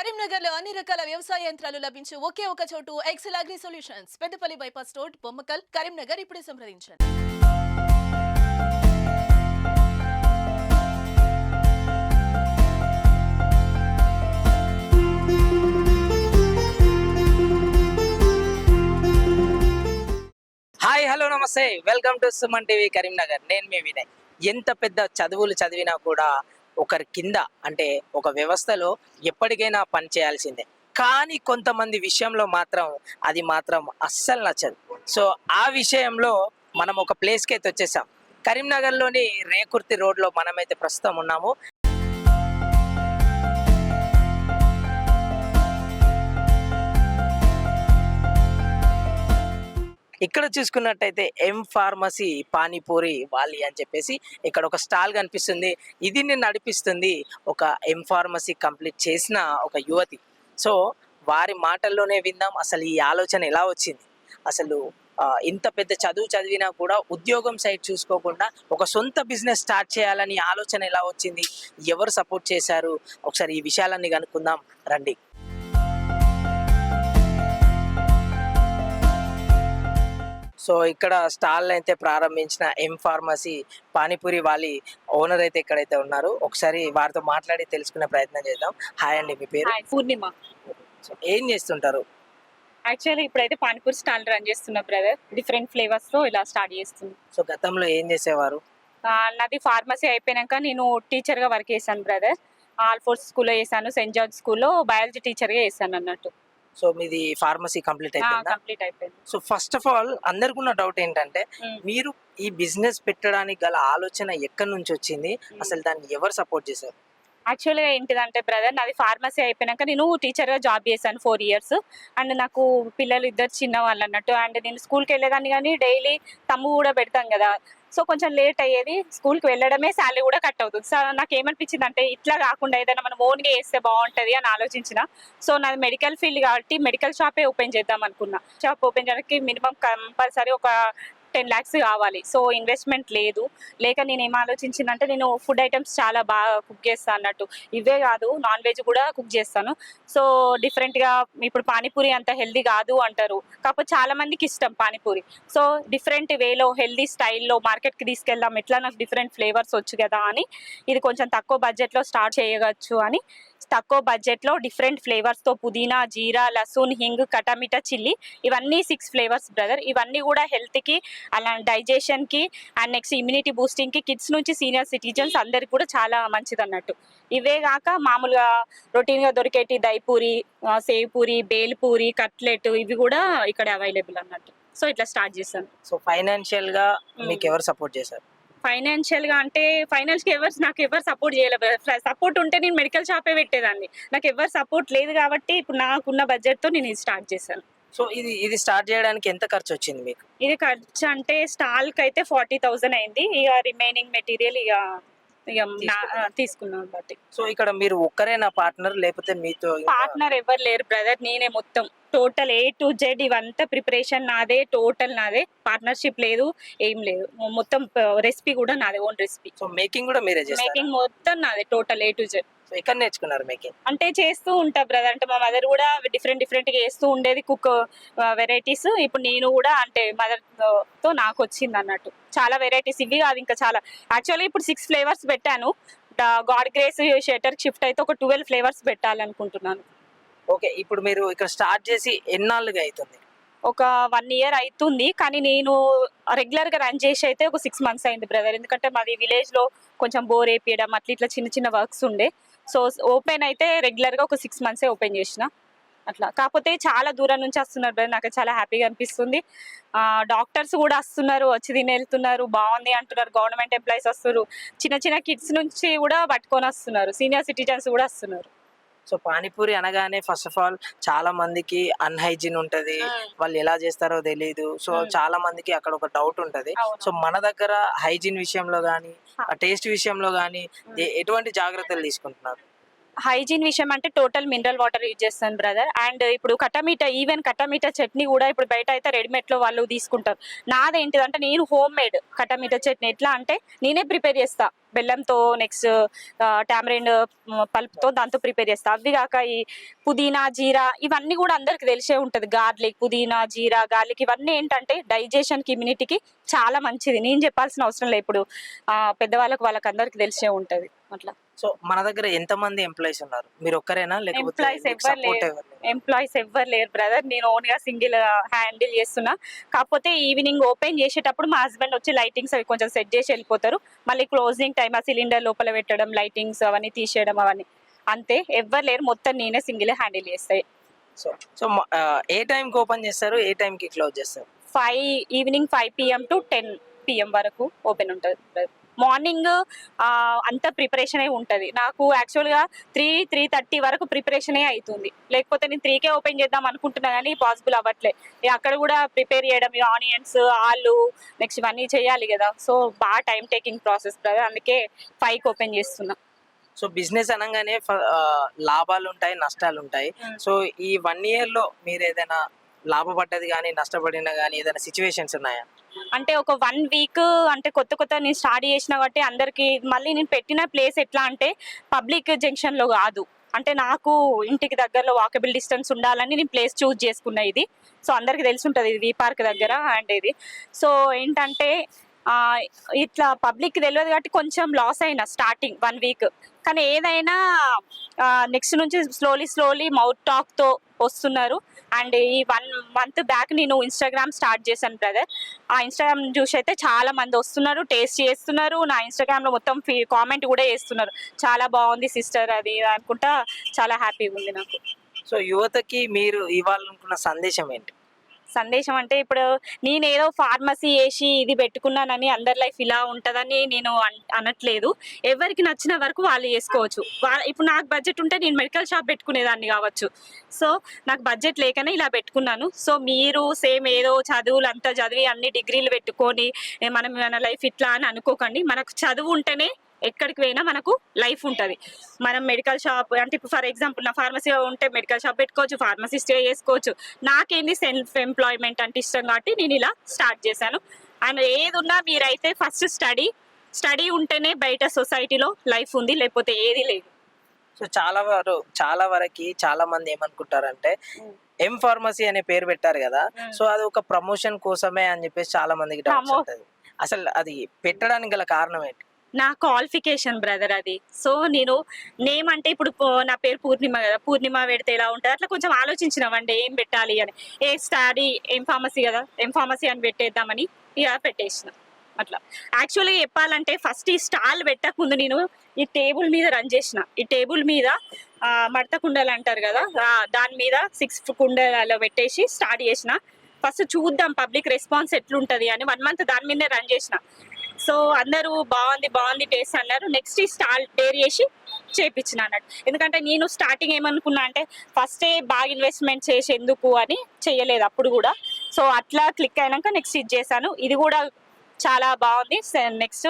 కరీంనగర్లో అన్ని రకాల వ్యవసాయ యంత్రాలు లభించే ఒకే ఒక చోటు Excel agri solutions Peddapalli bypass road Bommakal Karimnagar ఇప్పుడే సంప్రదించండి. హాయ్ హలో నమస్తే. Welcome to Suman TV Karimnagar. నేను మీ వినయ్. ఎంత పెద్ద చదువులు చదివినా కూడా ఒకరి కింద అంటే ఒక వ్యవస్థలో ఎప్పటికైనా పని చేయాల్సిందే. కానీ కొంతమంది విషయంలో మాత్రం అది మాత్రం అస్సలు నచ్చదు. సో ఆ విషయంలో మనం ఒక ప్లేస్కి అయితే వచ్చేసాం. కరీంనగర్లోని రేకుర్తి రోడ్లో మనమైతే ప్రస్తుతం ఉన్నాము. ఇక్కడ చూసుకున్నట్టయితే ఎం ఫార్మసీ పానీపూరి వాలి అని చెప్పేసి ఇక్కడ ఒక స్టాల్ కనిపిస్తుంది. ఇది నేను నడిపిస్తుంది ఒక ఎం ఫార్మసీ కంప్లీట్ చేసిన ఒక యువతి. సో వారి మాటల్లోనే విందాం అసలు ఈ ఆలోచన ఎలా వచ్చింది? అసలు ఇంత పెద్ద చదువు చదివినా కూడా ఉద్యోగం సైడ్ చూసుకోకుండా ఒక సొంత బిజినెస్ స్టార్ట్ చేయాలని ఆలోచన ఎలా వచ్చింది? ఎవరు సపోర్ట్ చేశారు? ఒకసారి ఈ విషయాలన్నీ కనుక్కుందాం. రండి. సో ఇక్కడ స్టాల్ అయితే ప్రారంభించిన ఎం ఫార్మసీ పానీపూరి వాలి ఓనర్ అయితే ఇక్కడైతే ఉన్నారు. ఒకసారి వారితో మాట్లాడి తెలుసుకునే ప్రయత్నం చేద్దాం. హాయ్ అండి మీ పేరు? పూర్ణిమ. ఏం చేస్తుంటారు? యాక్చువల్లీ ఇప్పుడైతే పానీపూరి స్టాల్ రన్ చేస్తున్నా బ్రదర్. డిఫరెంట్ ఫ్లేవర్స్లో ఇలా స్టార్ట్ చేస్తుంది సో గతంలో ఏం చేసేవారు? నాది ఫార్మసీ అయిపోయాక నేను టీచర్గా వర్క్ చేశాను బ్రదర్. ఆల్ఫోర్స్ స్కూల్లో చేశాను సెయింట్ జార్జ్ స్కూల్లో బయాలజీ టీచర్గా చేశాను అన్నట్టు. సో మీది ఫార్మసీ కంప్లీట్ అయిపోయిందా? కంప్లీట్ అయిపోయింది. సో ఫస్ట్ ఆఫ్ ఆల్ అందరికి ఉన్న డౌట్ ఏంటంటే. మీరు ఈ బిజినెస్ పెట్టడానికి గల ఆలోచన ఎక్కడి నుంచి వచ్చింది? అసలు దాన్ని ఎవరు సపోర్ట్ చేశారు? యాక్చువల్గా ఏంటిదంటే బ్రదర్ నాది ఫార్మసీ అయిపోయాక నేను టీచర్గా జాబ్ చేశాను ఫోర్ ఇయర్స్ అండ్ నాకు పిల్లలు ఇద్దరు చిన్న వాళ్ళు అన్నట్టు. అండ్ నేను స్కూల్కి వెళ్ళేదాన్ని కానీ డైలీ తమ్ము కూడా పెడతాం కదా. సో కొంచెం లేట్ అయ్యేది. స్కూల్కి వెళ్ళడమే శాలరీ కూడా కట్ అవుతుంది. సో నాకు ఏమనిపించింది అంటే ఇట్లా కాకుండా ఏదైనా మనం ఓన్గా వేస్తే బాగుంటుంది అని ఆలోచించిన. సో నాది మెడికల్ ఫీల్డ్ కాబట్టి మెడికల్ షాపే ఓపెన్ చేద్దాం అనుకున్నా. షాప్ ఓపెన్ చేయడానికి మినిమం కంపల్సరీ ఒక టెన్ ల్యాక్స్ కావాలి. సో ఇన్వెస్ట్మెంట్ లేదు. లేక నేను ఏం ఆలోచించిందంటే నేను ఫుడ్ ఐటమ్స్ చాలా బాగా కుక్ చేస్తాను అన్నట్టు. ఇవే కాదు నాన్ వెజ్ కూడా కుక్ చేస్తాను. సో డిఫరెంట్గా ఇప్పుడు పానీపూరి అంత హెల్దీ కాదు అంటారు. కాకపోతే చాలా మందికి ఇష్టం పానీపూరి. సో డిఫరెంట్ వేలో హెల్దీ స్టైల్లో మార్కెట్కి తీసుకెళ్దాం. ఎట్లా నాకు డిఫరెంట్ ఫ్లేవర్స్ వచ్చు కదా అని ఇది కొంచెం తక్కువ బడ్జెట్లో స్టార్ట్ చేయవచ్చు అని తక్కువ బడ్జెట్లో డిఫరెంట్ ఫ్లేవర్స్తో పుదీనా జీరా లసూన్ హింగ్ కటామిటా చిల్లీ ఇవన్నీ సిక్స్ ఫ్లేవర్స్ బ్రదర్ ఇవన్నీ కూడా హెల్త్కి అలా డైజెషన్కి అండ్ నెక్స్ట్ ఇమ్యూనిటీ బూస్టింగ్కి కిడ్స్ నుంచి సీనియర్ సిటిజన్స్ అందరికి కూడా చాలా మంచిది అన్నట్టు ఇవే కాక మామూలుగా రొటీన్గా దొరికేటి దైపూరి ఆ, సేవ్ పూరి బేల్ పూరి కట్లెట్ ఇవి కూడా ఇక్కడ అవైలబుల్ అన్నట్టు. సో ఇట్లా స్టార్ట్ చేశాను. సో ఫైనాన్షియల్గా మీకు ఎవరు సపోర్ట్ చేశారు? ఫైనాన్షియల్గా అంటే ఫైనాన్స్కి ఎవరు నాకు ఎవరు సపోర్ట్ చేయలేదు సపోర్ట్ ఉంటే నేను మెడికల్ షాపే పెట్టేదాన్ని. నాకు ఎవరు సపోర్ట్ లేదు కాబట్టి ఇప్పుడు నాకున్న బడ్జెట్తో నేను ఇది స్టార్ట్ చేశాను. సో ఇది ఇది స్టార్ట్ చేయడానికి ఎంత ఖర్చు వచ్చింది మీకు? ఇది ఖర్చు అంటే స్టాల్కి అయితే ఫార్టీ థౌసండ్ అయింది. ఇక రిమైనింగ్ మెటీరియల్ ఇక ఇక తీసుకున్నాను బట్టి సో ఇక్కడ మీరు ఒక్కరే నా పార్ట్నర్? లేకపోతే మీతో పార్ట్నర్ ఎవరు లేరు బ్రదర్ నేనే మొత్తం. టోటల్ ఏ టు జెడ్ ఇవంతా ప్రిపరేషన్ నాదే టోటల్ నాదే. పార్ట్నర్షిప్ లేదు ఏం లేదు. మొత్తం రెసిపీ కూడా నాదే ఓన్ రెసిపీ. సో మేకింగ్ కూడా మీరే మేకింగ్ మొత్తం నాదే total A to Z. So ఎక్కడ నేర్చుకున్నారు మేకింగ్ అంటే చేస్తూ ఉంటా బ్రదర్. అంటే మా మదర్ కూడా డిఫరెంట్ డిఫరెంట్గా చేస్తూ ఉండేది కుక్ వెరైటీస్. ఇప్పుడు నేను కూడా అంటే మదర్తో నాకు వచ్చింది అన్నట్టు. చాలా వెరైటీస్. ఇవి కాదు ఇంకా చాలా. యాక్చువల్లీ ఇప్పుడు సిక్స్ ఫ్లేవర్స్ పెట్టాను. గాడ్ గ్రేస్ షెటర్ షిఫ్ట్ అయితే ఒక ట్వెల్వ్ ఫ్లేవర్స్ పెట్టాలనుకుంటున్నాను. ఓకే. ఇప్పుడు మీరు ఇక్కడ స్టార్ట్ చేసి ఎన్నాళ్ళుగా అవుతుంది ఒక వన్ ఇయర్ అవుతుంది కానీ నేను రెగ్యులర్గా రన్ చేసి అయితే ఒక సిక్స్ మంత్స్ అయింది బ్రదర్. ఎందుకంటే మాది విలేజ్లో కొంచెం బోర్ వేపియడం అట్లా ఇట్లా చిన్న చిన్న వర్క్స్ ఉండే. సో ఓపెన్ అయితే రెగ్యులర్గా ఒక సిక్స్ మంత్సే ఓపెన్ చేసిన. అట్లా. కాకపోతే చాలా దూరం నుంచి వస్తున్నారు బ్రదర్. నాకు చాలా హ్యాపీగా అనిపిస్తుంది. డాక్టర్స్ కూడా వస్తున్నారు. వచ్చి తిని వెళ్తున్నారు. బాగుంది అంటున్నారు. గవర్నమెంట్ ఎంప్లాయీస్ వస్తున్నారు. చిన్న చిన్న కిడ్స్ నుంచి కూడా పట్టుకొని వస్తున్నారు. సీనియర్ సిటిజన్స్ కూడా వస్తున్నారు. సో పానీపూరి అనగానే ఫస్ట్ ఆఫ్ ఆల్ చాలా మందికి అన్హైజీన్ ఉంటది. వాళ్ళు ఎలా చేస్తారో తెలియదు సో. చాలా మందికి అక్కడ ఒక డౌట్ ఉంటది. సో మన దగ్గర హైజీన్ విషయంలో గానీ టేస్ట్ విషయంలో గానీ ఎటువంటి జాగ్రత్తలు తీసుకుంటున్నారు? హైజీన్ విషయం అంటే టోటల్ మినరల్ వాటర్ యూజ్ చేస్తాను బ్రదర్. అండ్ ఇప్పుడు కట్టమీట ఈవెన్ కట్టమీట చట్నీ కూడా ఇప్పుడు బయట అయితే రెడీమేడ్లో వాళ్ళు తీసుకుంటారు. నాదేంటిదంటే నేను హోమ్ మేడ్ కట్టమీట చట్నీ. ఎట్లా అంటే నేనే ప్రిపేర్ చేస్తా. బెల్లంతో నెక్స్ట్ టామరెండ్ పల్ప్తో దాంతో ప్రిపేర్ చేస్తా. అవి కాక ఈ పుదీనా జీరా ఇవన్నీ కూడా అందరికి తెలిసే ఉంటుంది. గార్లిక్ పుదీనా జీరా గార్లిక్ ఇవన్నీ ఏంటంటే డైజెషన్ ఇమ్యూనిటీకి చాలా మంచిది. నేను చెప్పాల్సిన అవసరం లేదు. ఇప్పుడు పెద్దవాళ్ళకు పెద్దవాళ్ళకి వాళ్ళకి అందరికి తెలిసే ఉంటుంది. అట్లా. సో మన దగ్గర ఎంత మంది ఎంప్లాయీస్ ఉన్నారు? మీరు ఒక్కరేనా? లేకపోతే మీకు ఎవ్వరు లేరు. ఎంప్లాయీస్ ఎవ్వరు లేరు బ్రదర్ నేను ఓన్గా సింగిల్ హ్యాండిల్ చేస్తున్నా. కాకపోతే ఈవినింగ్ ఓపెన్ చేసేటప్పుడు మా హస్బెండ్ వచ్చి లైటింగ్స్ అవి కొంచెం సెట్ చేసి వెళ్ళిపోతారు. మళ్ళీ క్లోజింగ్ టైం ఆ సిలిండర్ లోపల పెట్టడం లైటింగ్స్ అవన్నీ తీసేయడం అవన్నీ. అంతే. ఎవ్వరు లేరు. మొత్తం నేనే సింగిల్ హ్యాండిల్ చేస్తాయి సో సో ఏ టైంకి ఓపెన్ చేస్తారు? ఏ టైంకి క్లోజ్ చేస్తారు? Five evening five PM to ten PM వరకు ఓపెన్ ఉంటుంది మార్నింగ్ అంత ప్రిపరేషన్ ఉంటుంది. నాకు యాక్చువల్గా త్రీ త్రీ థర్టీ వరకు ప్రిపరేషనే అవుతుంది లేకపోతే నేను త్రీకే ఓపెన్ చేద్దాం అనుకుంటున్నా కానీ పాసిబుల్ అవ్వట్లే. అక్కడ కూడా ప్రిపేర్ చేయడం ఆనియన్స్ ఆలు నెక్స్ట్ ఇవన్నీ చేయాలి కదా. సో బాగా టైం టేకింగ్ ప్రాసెస్ కదా. అందుకే ఫైవ్కి ఓపెన్ చేస్తున్నా. సో బిజినెస్ అనగానే లాభాలు ఉంటాయి నష్టాలు ఉంటాయి. సో ఈ వన్ ఇయర్లో మీరు ఏదైనా లాభపడ్డది కానీ నష్టపడిన కానీ ఏదైనా సిచ్యువేషన్స్ ఉన్నాయా? అంటే ఒక వన్ వీక్ అంటే కొత్త కొత్త నేను స్టార్ట్ చేసిన కాబట్టి అందరికి మళ్ళీ నేను పెట్టిన ప్లేస్ ఎట్లా అంటే పబ్లిక్ జంక్షన్లో కాదు. అంటే నాకు ఇంటికి దగ్గరలో వాకబుల్ డిస్టెన్స్ ఉండాలని నేను ప్లేస్ చూస్ చేసుకున్నా ఇది. సో అందరికి తెలిసి ఉంటుంది ఇది వి పార్క్ దగ్గర అండ్ ఇది. సో ఏంటంటే ఇట్లా పబ్లిక్ తెలియదు కాబట్టి కొంచెం లాస్ అయినా స్టార్టింగ్ వన్ వీక్ కానీ ఏదైనా నెక్స్ట్ నుంచి స్లోలీ స్లోలీ మౌత్ టాక్తో వస్తున్నారు. అండ్ ఈ వన్ మంత్ బ్యాక్ నేను ఇన్స్టాగ్రామ్ స్టార్ట్ చేశాను బ్రదర్ ఆ ఇన్స్టాగ్రామ్ చూసి అయితే చాలా మంది వస్తున్నారు టేస్ట్ చేస్తున్నారు. నా ఇన్స్టాగ్రామ్లో మొత్తం మొత్తం కామెంట్ కూడా చేస్తున్నారు. చాలా బాగుంది సిస్టర్ అది అనుకుంటా చాలా హ్యాపీగా ఉంది నాకు. సో యువతకి మీరు ఇవ్వాలనుకున్న సందేశం ఏంటి? సందేశం అంటే ఇప్పుడు నేను ఏదో ఫార్మసీ వేసి ఇది పెట్టుకున్నానని అందరి లైఫ్ ఇలా ఉంటుందని నేను అన్- అనట్లేదు. ఎవరికి నచ్చిన వరకు వాళ్ళు చేసుకోవచ్చు. ఇప్పుడు నాకు బడ్జెట్ ఉంటే నేను మెడికల్ షాప్ పెట్టుకునేదాన్ని కావచ్చు. సో నాకు బడ్జెట్ లేకనే ఇలా పెట్టుకున్నాను. సో మీరు సేమ్ ఏదో చదువులు అంతా చదివి అన్ని డిగ్రీలు పెట్టుకొని మనం మన లైఫ్ ఇట్లా అని అనుకోకండి. మనకు చదువు ఉంటేనే ఎక్కడికి పోయినా మనకు లైఫ్ ఉంటుంది. మనం మెడికల్ షాప్ అంటే ఇప్పుడు ఫర్ ఎగ్జాంపుల్ నా ఫార్మసీ ఉంటే మెడికల్ షాప్ పెట్టుకోవచ్చు ఫార్మసిస్ట్ చేసుకోవచ్చు. నాకేంది సెల్ఫ్ ఎంప్లాయ్మెంట్ అంటే ఇష్టం కాబట్టి నేను ఇలా స్టార్ట్ చేశాను. అండ్ ఏది ఉన్నా మీరైతే ఫస్ట్ స్టడీ స్టడీ ఉంటేనే బయట సొసైటీలో లైఫ్ ఉంది లేకపోతే ఏది లేదు. సో చాలా వారు చాలా వరకు చాలా మంది ఏమనుకుంటారంటే. ఎం ఫార్మసీ అనే పేరు పెట్టారు కదా. సో అది ఒక ప్రమోషన్ కోసమే అని చెప్పేసి చాలా మందికి డౌట్స్ అసలు అది పెట్టడానికి గల కారణం ఏంటి? నా క్వాలిఫికేషన్ బ్రదర్ అది. సో నేను నేమ్ అంటే ఇప్పుడు నా పేరు పూర్ణిమ కదా పూర్ణిమ పెడితే ఎలా ఉంటుంది అట్లా కొంచెం ఆలోచించినామండి ఏం పెట్టాలి అని. ఏ స్టడీ ఏం ఫార్మసీ కదా ఏం ఫార్మసీ అని పెట్టేద్దామని ఇక పెట్టేసిన. అట్లా. యాక్చువల్గా చెప్పాలంటే ఫస్ట్ ఈ స్టాల్ పెట్టకుండా నేను ఈ టేబుల్ మీద రన్ చేసిన. ఈ టేబుల్ మీద మడత కుండలు అంటారు కదా దాని మీద సిక్స్ కుండలలో పెట్టేసి స్టార్ట్ చేసిన. ఫస్ట్ చూద్దాం పబ్లిక్ రెస్పాన్స్ ఎట్లుంటుంది అని వన్ మంత్ దాని మీదనే రన్ చేసిన. సో అందరూ బాగుంది బాగుంది టేస్ట్ అన్నారు. నెక్స్ట్ ఈ స్టాల్ డేర్ చేసి చేపించిన అన్నట్టు. ఎందుకంటే నేను స్టార్టింగ్ ఏమనుకున్నా అంటే ఫస్టే బాగా ఇన్వెస్ట్మెంట్ చేసి ఎందుకు అని చేయలేదు అప్పుడు కూడా. సో అట్లా క్లిక్ అయినాక నెక్స్ట్ ఇది చేశాను. ఇది కూడా చాలా బాగుంది. నెక్స్ట్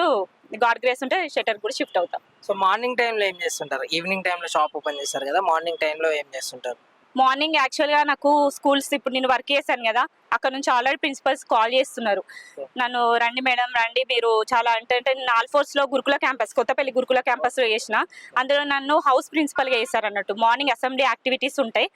గాడ్ గ్రేస్ ఉంటే షటర్ కూడా షిఫ్ట్ అవుతాం. సో మార్నింగ్ టైంలో ఏం చేస్తుంటారు? ఈవినింగ్ టైంలో షాప్ ఓపెన్ చేస్తారు కదా మార్నింగ్ టైంలో ఏం చేస్తుంటారు? మార్నింగ్ యాక్చువల్గా నాకు స్కూల్స్ ఇప్పుడు నేను వర్క్ చేశాను కదా అక్కడ నుంచి ఆల్రెడీ ప్రిన్సిపల్స్ కాల్ చేస్తున్నారు. నన్ను రండి మేడం రండి. మీరు చాలా అంటే అంటే నేను ఆల్ఫోర్స్లో గురుకుల క్యాంపస్ కొత్తపల్లి గురుకుల క్యాంపస్లో చేసిన. అందులో నన్ను హౌస్ ప్రిన్సిపల్గా చేశారు అన్నట్టు. మార్నింగ్ అసెంబ్లీ యాక్టివిటీస్ ఉంటాయి.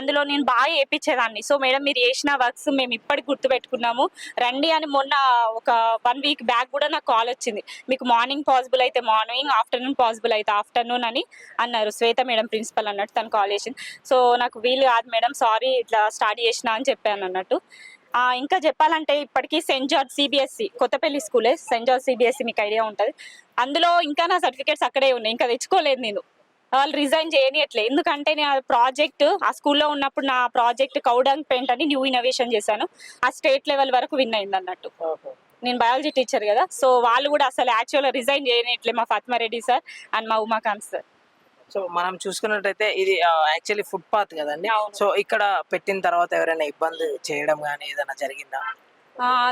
అందులో నేను బాగా చేయించేదాన్ని సో మేడం మీరు చేసిన వర్క్స్ మేము ఇప్పటికి గుర్తు పెట్టుకున్నాము రండి అని మొన్న ఒక వన్ వీక్ బ్యాక్ కూడా నాకు కాల్ వచ్చింది. మీకు మార్నింగ్ పాసిబుల్ అయితే మార్నింగ్ ఆఫ్టర్నూన్ పాసిబుల్ అయితే ఆఫ్టర్నూన్ అని అన్నారు. శ్వేత మేడం ప్రిన్సిపల్ అన్నట్టు తను కాల్ చేసింది. సో నాకు వీలు కాదు మేడం సారీ ఇట్లా స్టార్ట్ చేసిన అని చెప్పాను అన్నట్టు. ఇంకా చెప్పాలంటే ఇప్పటికీ సెయింట్ జార్జ్ సిబిఎస్సి కొత్తపల్లి స్కూలే. సెయింట్ జార్జ్ సిబిఎస్సి మీకు ఐడియా ఉంటుంది. అందులో ఇంకా నా సర్టిఫికేట్స్ అక్కడే ఉన్నాయి. ఇంకా తెచ్చుకోలేదు నేను. వాళ్ళు రిజైన్ చేయనియట్లే. ఎందుకంటే నేను ఆ ప్రాజెక్ట్ ఆ స్కూల్లో ఉన్నప్పుడు నా ప్రాజెక్ట్ కౌడంగ్ పెయింట్ అని న్యూ ఇన్నోవేషన్ చేశాను. ఆ స్టేట్ లెవెల్ వరకు విన్ అయింది అన్నట్టు. నేను బయాలజీ టీచర్ కదా. సో వాళ్ళు కూడా అసలు యాక్చువల్గా రిజైన్ చేయనియట్లే మా ఫాతిమా రెడ్డి సార్ అండ్ మా ఉమాకాంత్ సార్. సో మనం చూసుకున్నట్టయితే ఇది యాక్చువల్లీ ఫుట్ పాత్ కదండి. సో ఇక్కడ పెట్టిన తర్వాత ఎవరైనా ఇబ్బంది చేయడం కానీ ఏదైనా జరిగిందా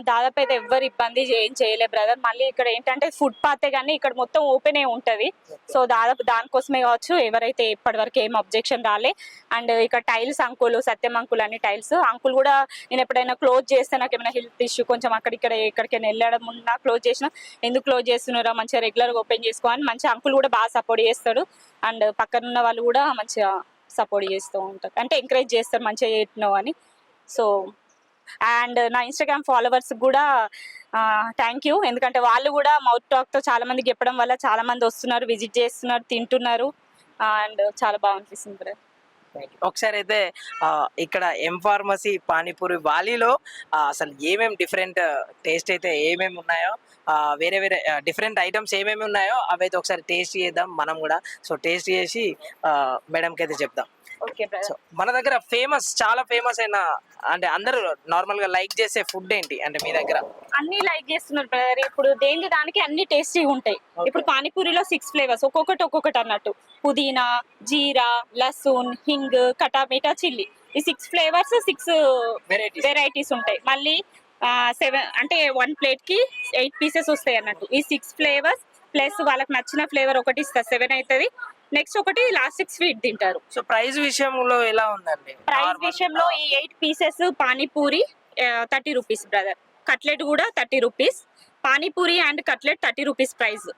దాదాపు అయితే ఎవ్వరు ఇబ్బంది ఏం చేయలేదు బ్రదర్ మళ్ళీ ఇక్కడ ఏంటంటే ఫుడ్ పాతే కానీ ఇక్కడ మొత్తం ఓపెన్ ఏ ఉంటది. సో దాదాపు దానికోసమే కావచ్చు ఎవరైతే ఇప్పటివరకు ఏం అబ్జెక్షన్ రాలే. అండ్ ఇక్కడ టైల్స్ అంకులు సత్యం అంకుల్ అని టైల్స్ అంకుల్ కూడా నేను ఎప్పుడైనా క్లోజ్ చేస్తే నాకు ఏమైనా హెల్త్ ఇష్యూ కొంచెం అక్కడ ఇక్కడ ఎక్కడికైనా వెళ్ళడం ఉన్నా క్లోజ్ చేసిన ఎందుకు క్లోజ్ చేస్తున్నారా మంచిగా రెగ్యులర్గా ఓపెన్ చేసుకో అని మంచిగా అంకుల్ కూడా బాగా సపోర్ట్ చేస్తాడు. అండ్ పక్కన ఉన్న వాళ్ళు కూడా మంచిగా సపోర్ట్ చేస్తూ ఉంటారు. అంటే ఎంకరేజ్ చేస్తారు మంచిగా చేస్తున్నావు అని. సో అండ్ నా ఇన్స్టాగ్రామ్ ఫాలోవర్స్ కూడా థ్యాంక్ యూ ఎందుకంటే వాళ్ళు కూడా మౌత్ టాక్తో చాలా మందికి చెప్పడం వల్ల చాలా మంది వస్తున్నారు విజిట్ చేస్తున్నారు తింటున్నారు. అండ్ చాలా బాగా అనిపిస్తుంది బ్రదర్ ఒకసారి అయితే ఇక్కడ ఎం ఫార్మసీ పానీపూరి వాలీలో అసలు ఏమేమి డిఫరెంట్ టేస్ట్ అయితే ఏమేమి ఉన్నాయో వేరే వేరే డిఫరెంట్ ఐటమ్స్ ఏమేమి ఉన్నాయో అవి అయితే ఒకసారి టేస్ట్ చేద్దాం మనం కూడా. సో టేస్ట్ చేసి మేడంకి అయితే చెప్దాం. మన దగ్గర ఫేమస్ చాలా ఫేమస్ అయిన అంటే అందరూ నార్మల్గా లైక్ చేసే ఫుడ్ ఏంటి? అంటే మీ దగ్గర? అన్ని లైక్ చేస్తున్నారు బ్రదర్ ఇప్పుడు దేని దానికి అన్ని టేస్టీ ఉంటాయి. ఇప్పుడు పానీపూరిలో సిక్స్ ఫ్లేవర్స్ ఒక్కొక్కటి ఒక్కొక్కటి అన్నట్టు. పుదీనా జీరా లసూన్ హింగ్ కటామిటా చిల్లీ. ఈ six flavours six varieties varieties ఉంటాయి. మళ్ళీ సెవెన్ అంటే వన్ ప్లేట్కి ఎయిట్ పీసెస్ వస్తాయి అన్నట్టు. ఈ సిక్స్ ఫ్లేవర్స్ ప్లస్ వాళ్ళకి నచ్చిన ఫ్లేవర్ ఒకటి ఇస్తారు సెవెన్ అవుతుంది నెక్స్ట్ ఒకటి లాస్ట్ స్వీట్ తింటారు. సో ప్రైస్ విషయంలో ఎలా ఉందండి? ప్రైస్ విషయంలో ఈ eight pieces panipuri thirty rupees brother. Cutlet కూడా thirty rupees. Panipuri and cutlet thirty rupees price.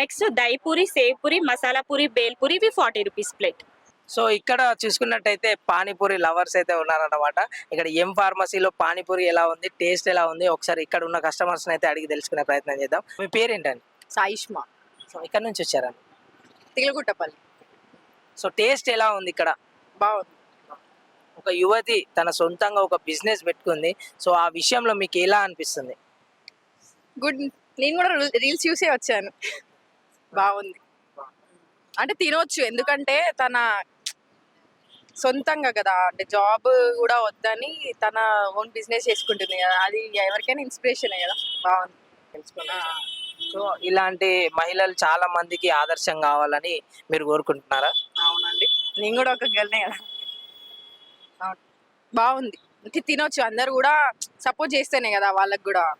Next dahipuri sev puri masala puri bhelpuri ఇవి ఫార్టీ రూపీస్ ప్లేట్. సో ఇక్కడ చూసుకున్నట్టయితే పానీపూరి లవర్స్ అయితే ఉన్నారన్నమాట. ఇక్కడ ఎం ఫార్మసీలో పానీపూరి ఎలా ఉంది టేస్ట్ ఎలా ఉంది ఒకసారి ఇక్కడ ఉన్న కస్టమర్స్ అయితే అడిగి తెలుసుకునే ప్రయత్నం చేద్దాం. మీ పేరేంటండి? సాయిష్మా. సో ఇక్కడ నుంచి వచ్చారండి. తిగలగుట్టపల్లి సో టేస్ట్ ఎలా ఉంది ఇక్కడ? బాగుంది. ఒక యువతి తన సొంతంగా ఒక బిజినెస్ పెట్టుకుంది. సో ఆ విషయంలో మీకు ఎలా అనిపిస్తుంది? గుడ్ నేను కూడా రీల్స్ చూసే వచ్చాను. బాగుంది. అంటే తినొచ్చు ఎందుకంటే తన సొంతంగా కదా అంటే జాబ్ కూడా వద్దని తన ఓన్ బిజినెస్ చేసుకుంటుంది కదా అది ఎవరికైనా ఇన్స్పిరేషన్ కదా. బాగుంది. తెలుసుకున్నా సో ఇలాంటి మహిళలు చాలా మందికి ఆదర్శం కావాలని మీరు కోరుకుంటున్నారా? అవునండి. నేను కూడా ఒక గర్ల్నే కదా. అవును. బాగుంది. తినొచ్చు. అందరు కూడా సపోర్ట్ చేస్తేనే కదా వాళ్ళకి కూడా.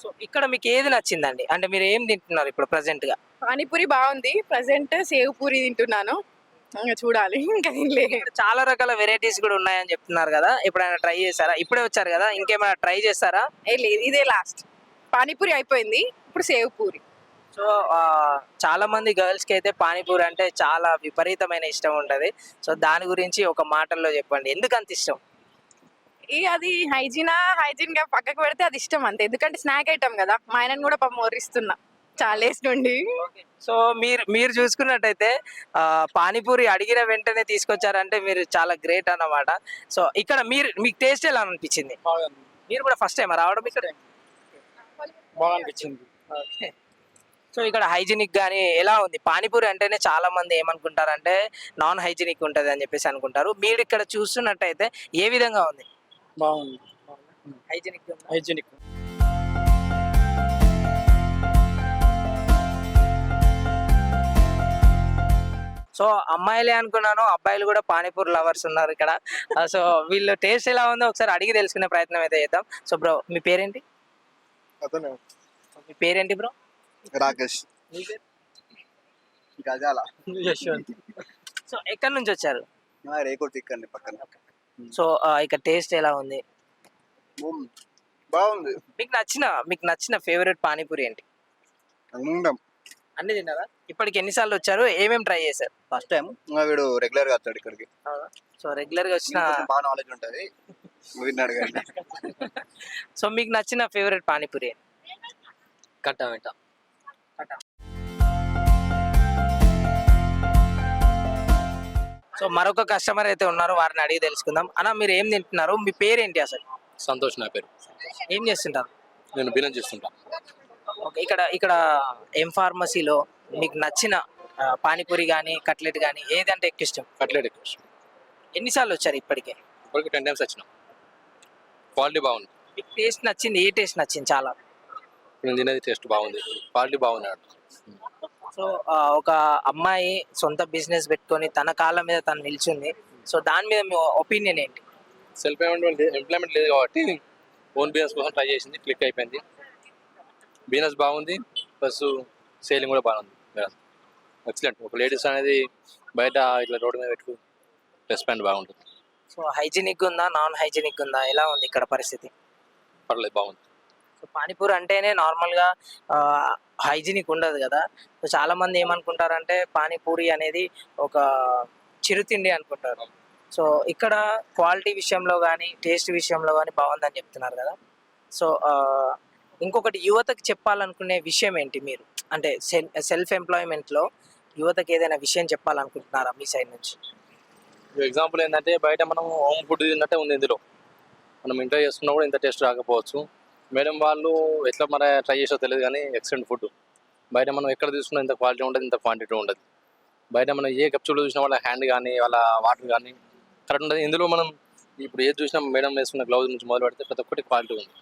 సో ఇక్కడ మీకు ఏది నచ్చిందండి? అంటే మీరు ఏం తింటున్నారు ఇప్పుడు ప్రజెంట్గా? పానీపూరి బాగుంది. ప్రజెంట్ సేవ్ పూరి తింటున్నాను. ఇంకా చూడాలి. ఇంకా తినలే. ఇక్కడ చాలా రకాల వెరైటీస్ కూడా ఉన్నాయని చెప్తున్నారు కదా. ఎప్పుడైనా ట్రై చేశారా? ఇప్పుడే వచ్చారు కదా. ఇంకేమైనా ట్రై చేస్తారా? ఏ లేదు. ఇదే లాస్ట్ పానీపూరి అయిపోయింది. ఇప్పుడు సేవ్ పూరి. సో చాలా మంది గర్ల్స్కి అయితే పానీపూరి అంటే చాలా విపరీతమైన ఇష్టం ఉంటది. సో దాని గురించి ఒక మాటల్లో చెప్పండి. ఎందుకు అంత ఇష్టం? ఈ అది హైజీనా హైజీన్గా పక్కకు పెడితే అది ఇష్టం అంతే. ఎందుకంటే స్నాక్ ఐటమ్ కదా. మా ఆయనను కూడా పాపం మోరిస్తున్నా చాలా వేసి నుండి. సో మీరు మీరు చూసుకున్నట్టయితే పానీపూరి అడిగిన వెంటనే తీసుకొచ్చారంటే మీరు చాలా గ్రేట్ అన్నమాట. సో ఇక్కడ మీరు మీకు టేస్ట్ ఎలా అనిపించింది? మీరు కూడా ఫస్ట్ టైం రావడం ఇక్కడ? బాగా అనిపించింది సో ఇక్కడ హైజీనిక్ కానీ ఎలా ఉంది? పానీపూరి అంటేనే చాలా మంది ఏమనుకుంటారంటే నాన్ హైజీనిక్ ఉంటుంది అని చెప్పేసి అనుకుంటారు. మీరు ఇక్కడ చూస్తున్నట్టయితే ఏ విధంగా ఉంది? బాగుంది. Hygienic hygienic. సో అమ్మాయిలే అనుకున్నాను అబ్బాయిలు కూడా పానీపూరి లవర్స్ ఉన్నారు ఇక్కడ. సో వీళ్ళు టేస్ట్ ఎలా ఉందో ఒకసారి అడిగి తెలుసుకునే ప్రయత్నం అయితే చేద్దాం. సో బ్రో మీ పేరేంటి? అతను. మీ పేరేంటి బ్రో? రాకేష్. గజాల. యశ్వంత్. సో ఎక్కడి నుంచి వచ్చారు? రేకోటి ఇక్కడ పక్కన. సో ఇక్కడ టేస్ట్ ఎలా ఉంది? బాగుంది. మీకు నచ్చిన మీకు నచ్చిన ఫేవరెట్ పానీపూరి ఏంటి? అందం అన్ని తిన్నారా? ఇప్పటికి ఎన్నిసార్లు వచ్చారు? ఏమేమి ట్రై చేశారు? First time. వీడు రెగ్యులర్గా వస్తాడు ఇక్కడికి. సో రెగ్యులర్గా వచ్చిన బాగా నాలెడ్జ్ ఉంటది. సో మీకు నచ్చిన ఫేవరెట్ పానీపూరి ఏంటి? కట్టామిట సో మరొక కస్టమర్ అయితే ఉన్నారు వారిని అడిగి తెలుసుకుందాం. అన్న మీరు ఏం తింటున్నారు? మీ పేరేంటి అసలు? సంతోష్ నా పేరు. ఏం చేస్తుంటారు? నేను బిలం చేస్తుంటా. ఓకే ఇక్కడ ఇక్కడ ఎం ఫార్మసీలో మీకు నచ్చిన పానీపూరి కానీ కట్లెట్ కానీ ఏదంటే ఎక్కువ ఇష్టం? కట్లెట్ ఎక్కువ ఇష్టం. ఎన్నిసార్లు వచ్చారు ఇప్పటికే? ఇప్పటికి టెన్ టైమ్స్ వచ్చిన. క్వాలిటీ బాగుంది. మీకు టేస్ట్ నచ్చింది ఏ టేస్ట్ నచ్చింది చాలా. నేను తినేది టేస్ట్ బాగుంది. క్వాలిటీ బాగుంది సో ఒక అమ్మాయి సొంత బిజినెస్ పెట్టుకొని తన కాళ్ళ మీద తను నిల్చుంది. సో దాని మీద మీ ఒపీనియన్ ఏంటి? సెల్ఫ్ ఎంప్లాయ్మెంట్ ఎంప్లాయ్మెంట్ లేదు కాబట్టి ఓన్ బిజినెస్ కోసం ట్రై చేసింది క్లిక్ అయిపోయింది. బిజినెస్ బాగుంది ప్లస్ సేలింగ్ కూడా బాగుంది. ఎక్సలెంట్. ఒక లేడీస్ అనేది బయట ఇట్లా రోడ్డు మీద పెట్టుకు రెస్పాండ్ బాగుంటుంది. సో హైజీనిక్ ఉందా? నాన్ హైజీనిక్ ఉందా? ఎలా ఉంది ఇక్కడ పరిస్థితి? పర్లేదు బాగుంది. సో పానీపూరి అంటేనే నార్మల్గా హైజీనిక్ ఉండదు కదా? సో చాలా మంది ఏమనుకుంటారంటే పానీపూరి అనేది ఒక చిరుతిండి అనుకుంటారు. సో ఇక్కడ క్వాలిటీ విషయంలో కానీ టేస్ట్ విషయంలో కానీ బాగుందని చెప్తున్నారు కదా? సో ఇంకొకటి యువతకి చెప్పాలనుకునే విషయం ఏంటి మీరు? అంటే సెల్ఫ్ ఎంప్లాయ్మెంట్లో యువతకి ఏదైనా విషయం చెప్పాలనుకుంటున్నారా మీ సైడ్ నుంచి? ఎగ్జాంపుల్ ఏంటంటే బయట మనం హోమ్ ఫుడ్ తిన్నట్టే ఉంది ఇందులో. మనం ఇంట్లో చేసుకున్నా కూడా ఇంత టేస్ట్ రాకపోవచ్చు. మేడం వాళ్ళు ఎట్లా మరి ట్రై చేసో తెలియదు కానీ ఎక్సలెంట్ ఫుడ్ బయట మనం ఎక్కడ తీసుకున్నా ఇంత క్వాలిటీ ఉండదు ఇంత క్వాంటిటీ ఉండదు. బయట మనం ఏ కప్చులు చూసినా వాళ్ళ హ్యాండ్ కానీ వాళ్ళ వాటర్ కానీ కరెక్ట్ ఉంటుంది ఇందులో మనం ఇప్పుడు ఏది చూసినా మేడం వేసుకున్న గ్లౌజ్ నుంచి మొదలు పెడితే ప్రతి ఒక్కటి క్వాలిటీ ఉంది.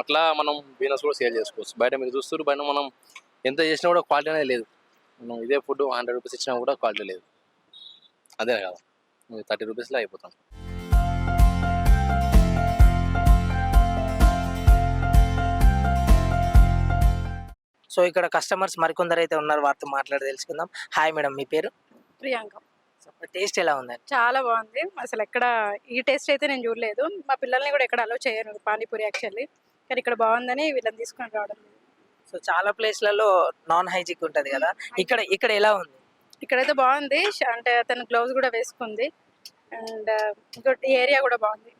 అట్లా మనం బిజినెస్ కూడా సేల్ చేసుకోవచ్చు. బయట మీరు చూస్తారు బయట మనం ఎంత చేసినా కూడా క్వాలిటీ అనేది లేదు. మనం ఇదే ఫుడ్ హండ్రెడ్ రూపీస్ ఇచ్చినా కూడా క్వాలిటీ లేదు. అదే కదా. థర్టీ రూపీస్లో అయిపోతాం సో ఇక్కడ కస్టమర్స్ మరికొందరు అయితే ఉన్నారు వారితో మాట్లాడి తెలుసుకుందాం. హాయ్ మేడం మీ పేరు? ప్రియాంక. టేస్ట్ ఎలా ఉందండి? చాలా బాగుంది. అసలు ఎక్కడ ఈ టేస్ట్ అయితే నేను చూడలేదు. మా పిల్లల్ని కూడా ఎక్కడ అలో చేయరు పానీపూరి యాక్చువల్లీ కానీ ఇక్కడ బాగుందని వీళ్ళని తీసుకొని రావడం సో చాలా ప్లేస్లలో నాన్ హైజిక్ ఉంటది కదా. ఇక్కడ ఇక్కడ ఎలా ఉంది? ఇక్కడైతే బాగుంది. అంటే అతను గ్లౌజ్ కూడా వేసుకుంది. అండ్ ఇంకోటి ఏరియా కూడా బాగుంది.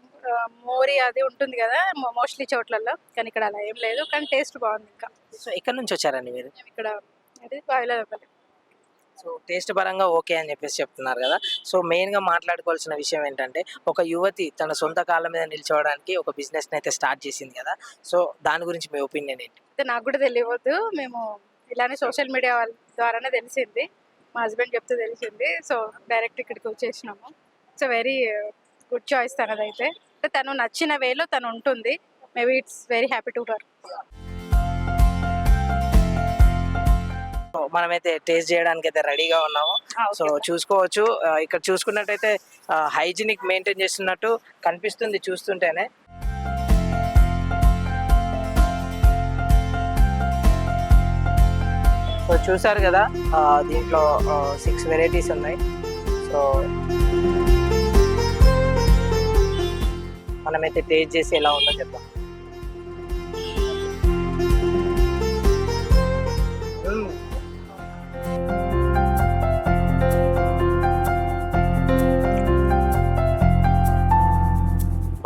మోరి అది ఉంటుంది కదా మోస్ట్లీ చోట్లలో కానీ ఇక్కడ అలా ఏం లేదు. కానీ టేస్ట్ బాగుంది ఇంకా. సో ఎక్కడ నుంచి వచ్చారండి మీరు? ఇక్కడ అది బాయిలపల్లి సో టేస్ట్ పరంగా ఓకే అని చెప్పేసి చెప్తున్నారు కదా. సో మెయిన్గా మాట్లాడుకోవాల్సిన విషయం ఏంటంటే ఒక యువతి తన సొంత కాళ్ళ మీద నిల్చోవడానికి ఒక బిజినెస్ అయితే స్టార్ట్ చేసింది కదా. సో దాని గురించి మీ ఒపీనియన్ ఏంటి? అయితే నాకు కూడా తెలియవద్దు. మేము ఇలానే సోషల్ మీడియా ద్వారానే తెలిసింది. మా హస్బెండ్ చెప్తే తెలిసింది. సో డైరెక్ట్ ఇక్కడికి వచ్చేసినాము. సో వెరీ గుడ్ చాయిస్ తనదైతే. తను నచ్చిన వేలో తను ఉంటుంది. Maybe it's very happy to so మనమైతే టేస్ట్ చేయడానికి అయితే రెడీగా ఉన్నాము సో చూసుకోవచ్చు. ఆ, ఇక్కడ చూసుకున్నట్టయితే హైజీనిక్ మెయింటైన్ చేస్తున్నట్టు కనిపిస్తుంది చూస్తుంటేనే. సో చూసారు కదా దీంట్లో సిక్స్ వెరైటీస్ ఉన్నాయి. సో మనమైతే టేస్ట్ చేసి ఎలా ఉందో చెప్తాం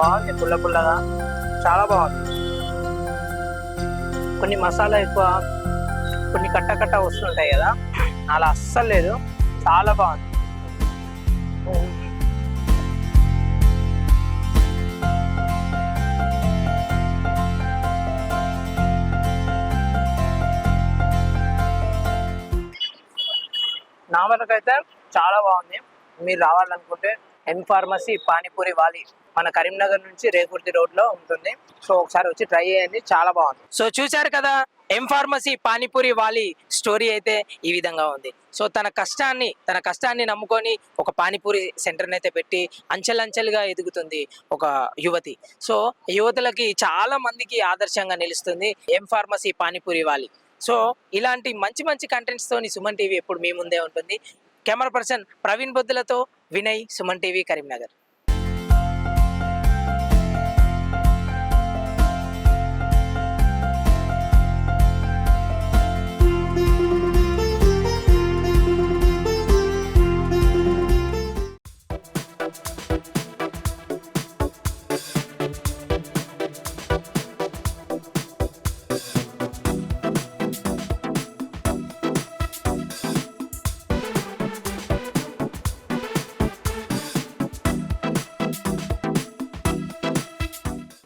బాగుంది పుల్ల పుల్లగా. చాలా బాగుంది. కొన్ని మసాలా ఎక్కువ కొన్ని కట్ట కట్ట వస్తుంటాయి కదా. అలా అస్సలు లేదు. చాలా బాగుంది. నా అయితే చాలా బాగుంది. మీరు రావాలనుకుంటే ఎం ఫార్మసీ పానీపూరి వాలి మన కరీంనగర్ నుంచి రేకుర్తి రోడ్లో ఉంటుంది. సో ఒకసారి వచ్చి ట్రై చేయండి. చాలా బాగుంది. సో చూశారు కదా ఎం ఫార్మసీ పానీపూరి వాలి స్టోరీ అయితే ఈ విధంగా ఉంది. సో తన కష్టాన్ని తన కష్టాన్ని నమ్ముకొని ఒక పానీపూరి సెంటర్ని అయితే పెట్టి అంచెలంచెలుగా ఎదుగుతుంది ఒక యువతి. సో యువతులకి చాలా మందికి ఆదర్శంగా నిలుస్తుంది ఎం ఫార్మసీ పానీపూరి వాలి. సో ఇలాంటి మంచి మంచి కంటెంట్స్తోని సుమన్ టీవీ ఎప్పుడు మీ ముందే ఉంటుంది. కెమెరా పర్సన్ ప్రవీణ్ బొద్దులతో వినయ్ సుమన్ టీవీ కరీంనగర్.